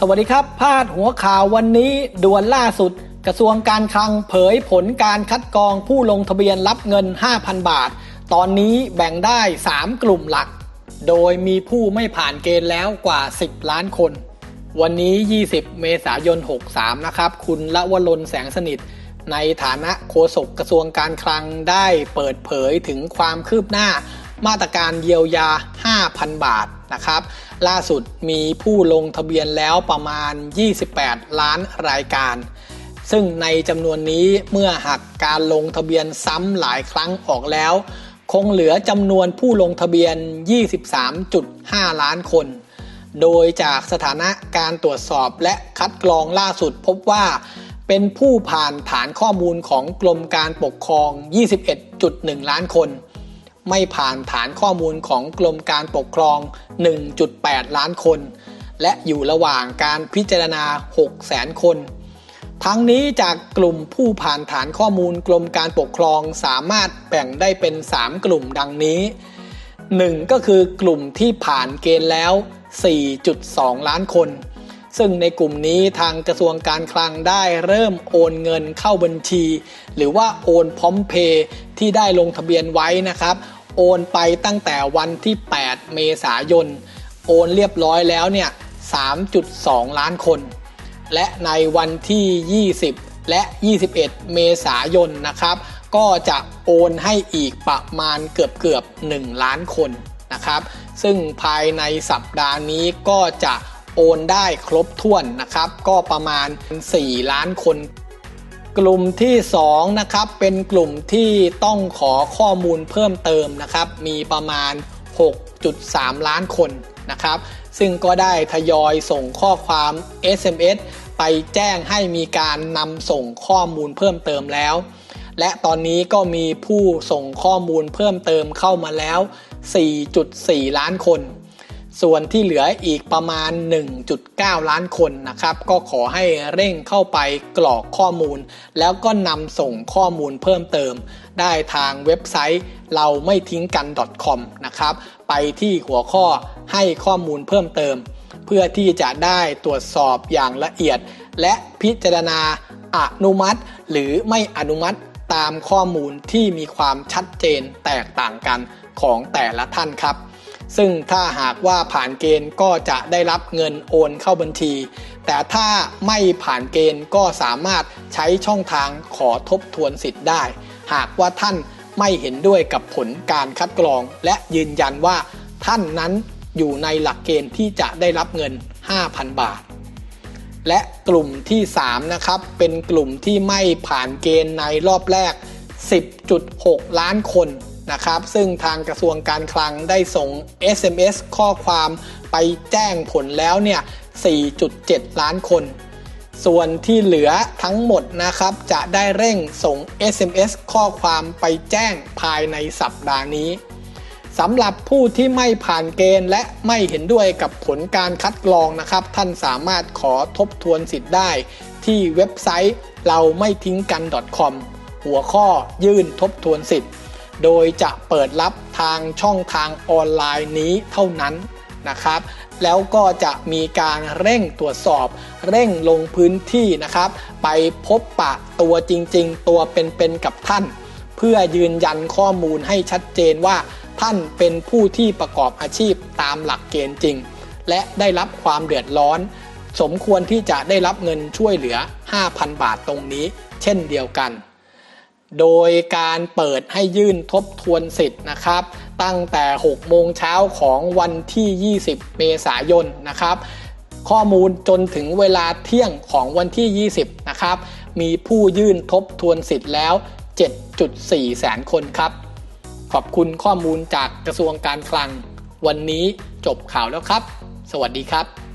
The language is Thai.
สวัสดีครับ พาดหัวข่าววันนี้ด่วนล่าสุด กระทรวงการคลังเผยผลการคัดกรองผู้ลงทะเบียนรับเงิน 5,000 บาท ตอนนี้แบ่งได้ 3 กลุ่มหลัก โดยมีผู้ไม่ผ่านเกณฑ์แล้วกว่า 10 ล้านคน วันนี้ 20 เมษายน 63 นะครับ คุณละวลนแสงสนิท ในฐานะโฆษกกระทรวงการคลังได้เปิดเผยถึงความคืบหน้ามาตรการเยียวยา 5,000 บาทนะครับ ล่าสุดมีผู้ลงทะเบียนแล้วประมาณ 28 ล้านรายการ ซึ่งในจำนวนนี้เมื่อหักการลงทะเบียนซ้ำหลายครั้งออกแล้ว คงเหลือจำนวนผู้ลงทะเบียน 23.5 ล้านคน โดยจากสถานะการตรวจสอบและคัดกรองล่าสุดพบว่าเป็นผู้ผ่านฐานข้อมูลของกรมการปกครอง 21.1 ล้านคน ไม่ผ่านฐานข้อมูลของกรมการปกครอง 1.8 ล้านคน และอยู่ระหว่างการพิจารณา 6 0แสนคน ทั้งนี้จากกลุ่มผู้ผ่านฐานข้อมูลกรมการปกครองสามารถแบ่งได้เป็น 3 กลุ่มดังนี้ 1. ก็คือกลุ่มที่ผ่านเกณฑ์แล้ว 4.2 ล้านคนซึ่งในกลุ่มนี้ทางกระทรวงการคลังได้เริ่มโอนเงินเข้าบัญชี หรือว่าโอนพร้อมเพย์ที่ได้ลงทะเบียนไว้นะครับ โอนไปตั้งแต่วันที่ 8 เมษายน โอนเรียบร้อยแล้วเนี่ย 3.2 ล้านคน และในวันที่ 20 และ 21 เมษายนนะครับ ก็จะโอนให้อีกประมาณเกือบเกือบ 1 ล้านคนนะครับ ซึ่งภายในสัปดาห์นี้ก็จะโอนได้ครบถ้วนนะครับ ก็ประมาณ 4 ล้านคน กลุ่มที่2นะครับเป็นกลุ่มที่ต้องขอข้อมูลเพิ่มเติมนะครับ มีประมาณ 6.3 ล้านคนนะครับ ซึ่งก็ได้ทยอยส่งข้อความ SMS ไปแจ้งให้มีการนำส่งข้อมูลเพิ่มเติมแล้ว และตอนนี้ก็มีผู้ส่งข้อมูลเพิ่มเติมเข้ามาแล้ว 4.4 ล้านคน ส่วนที่เหลืออีกประมาณ 1.9 ล้านคนนะครับ ก็ขอให้เร่งเข้าไปกรอกข้อมูล แล้วก็นำส่งข้อมูลเพิ่มเติม ได้ทางเว็บไซต์เราไม่ทิ้งกัน .com นะครับ ไปที่หัวข้อให้ข้อมูลเพิ่มเติม เพื่อที่จะได้ตรวจสอบอย่างละเอียด และพิจารณาอนุมัติ หรือไม่อนุมัติตามข้อมูลที่มีความชัดเจนแตกต่างกันของแต่ละท่านครับ ซึ่งถ้าหากว่าผ่านเกณฑ์ก็จะได้รับเงินโอนเข้าบัญชี แต่ถ้าไม่ผ่านเกณฑ์ก็สามารถใช้ช่องทางขอทบทวนสิทธิ์ได้ หากว่าท่านไม่เห็นด้วยกับผลการคัดกรอง และยืนยันว่าท่านนั้นอยู่ในหลักเกณฑ์ที่จะได้รับเงิน 5,000 บาท และกลุ่มที่ 3 นะครับ เป็นกลุ่มที่ไม่ผ่านเกณฑ์ในรอบแรก 10.6 ล้านคน นะครับ ซึ่งทางกระทรวงการคลังได้ส่ง SMS ข้อความไปแจ้งผลแล้วเนี่ย 4.7 ล้านคน ส่วนที่เหลือทั้งหมดนะครับ จะได้เร่งส่ง SMS ข้อความไปแจ้งภายในสัปดาห์นี้สำหรับผู้ที่ไม่ผ่านเกณฑ์และไม่เห็นด้วยกับผลการคัดกรองนะครับ ท่านสามารถขอทบทวนสิทธิ์ได้ ที่เว็บไซต์เราไม่ทิ้งกัน .com หัวข้อยื่นทบทวนสิทธิ์ โดยจะเปิดรับทางช่องทางออนไลน์นี้เท่านั้นนะครับ แล้วก็จะมีการเร่งตรวจสอบ เร่งลงพื้นที่นะครับ ไปพบปะตัวจริง ๆ ตัวเป็นๆกับท่าน เพื่อยืนยันข้อมูลให้ชัดเจนว่าท่านเป็นผู้ที่ประกอบอาชีพตามหลักเกณฑ์จริง และได้รับความเดือดร้อน สมควรที่จะได้รับเงินช่วยเหลือ 5,000 บาทตรงนี้ เช่นเดียวกัน โดยการเปิดให้ยื่นทบทวนสิทธิ์นะครับ ตั้งแต่ 6 โมงเช้าของวันที่ 20 เมษายนนะครับ ข้อมูลจนถึงเวลาเที่ยงของวันที่ 20 นะครับ มีผู้ยื่นทบทวนสิทธิ์แล้ว 7.4 แสนคนครับ ขอบคุณข้อมูลจากกระทรวงการคลัง วันนี้จบข่าวแล้วครับ สวัสดีครับ